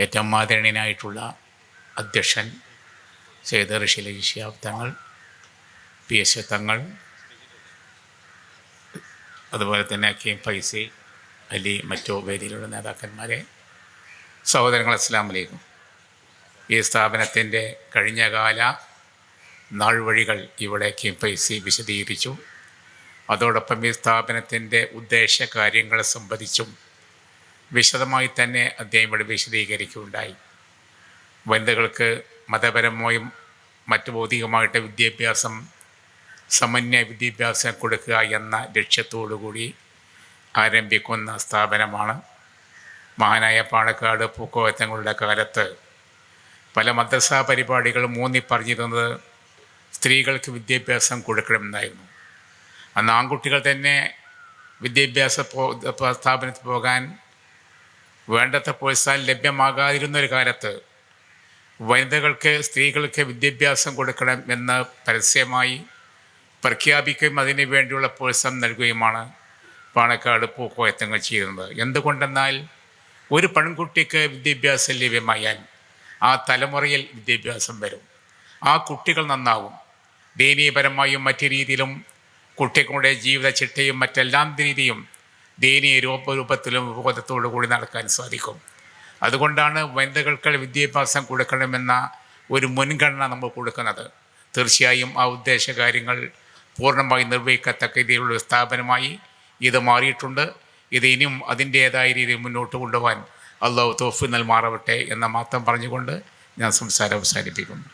ഏറ്റവും ആദരണീയനായിട്ടുള്ള അധ്യക്ഷൻ Syed ഋഷിലെ Shihab Thangal P S തങ്ങൾ അതുപോലെ തന്നെ അക്കീം ഫൈസി അലി മറ്റു വേദിയിലുള്ള നേതാക്കന്മാരെ സഹോദരങ്ങൾ അസ്സാം വലൈക്കും ഈ സ്ഥാപനത്തിന്റെ കഴിഞ്ഞകാല നാൾവഴികൾ ഇവിടെ കീം പൈസി വിശദീകരിച്ചു. അതോടൊപ്പം ഈ സ്ഥാപനത്തിന്റെ ഉദ്ദേശ കാര്യങ്ങളെ സംബന്ധിച്ചും വിശദമായി തന്നെ അദ്ദേഹം ഇവിടെ വിശദീകരിക്കുകയുണ്ടായി. വനിതകൾക്ക് മതപരമായും മറ്റു ഭൗതികമായിട്ട് വിദ്യാഭ്യാസം സമന്വയ വിദ്യാഭ്യാസം കൊടുക്കുക എന്ന ലക്ഷ്യത്തോടു കൂടി ആരംഭിക്കുന്ന സ്ഥാപനമാണ്. മഹാനായ പാണക്കാട് പൂക്കോയത്തങ്ങളുടെ കാലത്ത് പല മദ്രസാ പരിപാടികളും ഊന്നി പറഞ്ഞിരുന്നത് സ്ത്രീകൾക്ക് വിദ്യാഭ്യാസം കൊടുക്കണമെന്നായിരുന്നു. അന്ന് ആൺകുട്ടികൾ തന്നെ വിദ്യാഭ്യാസ സ്ഥാപനത്തിൽ പോകാൻ വേണ്ടത്ര പ്രോത്സാഹനം ലഭ്യമാകാതിരുന്ന ഒരു കാലത്ത് വനിതകൾക്ക് സ്ത്രീകൾക്ക് വിദ്യാഭ്യാസം കൊടുക്കണം എന്ന് പരസ്യമായി പ്രഖ്യാപിക്കുകയും അതിനു വേണ്ടിയുള്ള പ്രോത്സാഹനം നൽകുകയുമാണ് പാണക്കാട് പൂക്കോയത്തങ്ങൾ ചെയ്യുന്നത്. എന്തുകൊണ്ടെന്നാൽ ഒരു പെൺകുട്ടിക്ക് വിദ്യാഭ്യാസം ലഭ്യമായാൽ ആ തലമുറയിൽ വിദ്യാഭ്യാസം വരും. ആ കുട്ടികൾ നന്നാവും. ദയനീയപരമായും മറ്റു രീതിയിലും കുട്ടികളുടെ ജീവിത ചിട്ടയും മറ്റെല്ലാം രീതിയും ദയനീയ രൂപരൂപത്തിലും ഉപബോധത്തോടു കൂടി നടക്കാൻ സാധിക്കും. അതുകൊണ്ടാണ് വനിതകൾക്ക് വിദ്യാഭ്യാസം കൊടുക്കണമെന്ന ഒരു മുൻഗണന നമ്മൾ കൊടുക്കുന്നത്. തീർച്ചയായും ആ ഉദ്ദേശ കാര്യങ്ങൾ പൂർണമായി നിർവഹിക്കത്തക്ക രീതിയിലുള്ള സ്ഥാപനമായി ഇത് മാറിയിട്ടുണ്ട്. ഇത് ഇനിയും അതിന്റേതായ രീതിയിൽ മുന്നോട്ട് കൊണ്ടുപോകാൻ അള്ളാഹു തോഫി നൽമാറാവട്ടെ എന്ന മാത്രം പറഞ്ഞുകൊണ്ട് ഞാൻ സംസാരം അവസാനിപ്പിക്കുന്നു.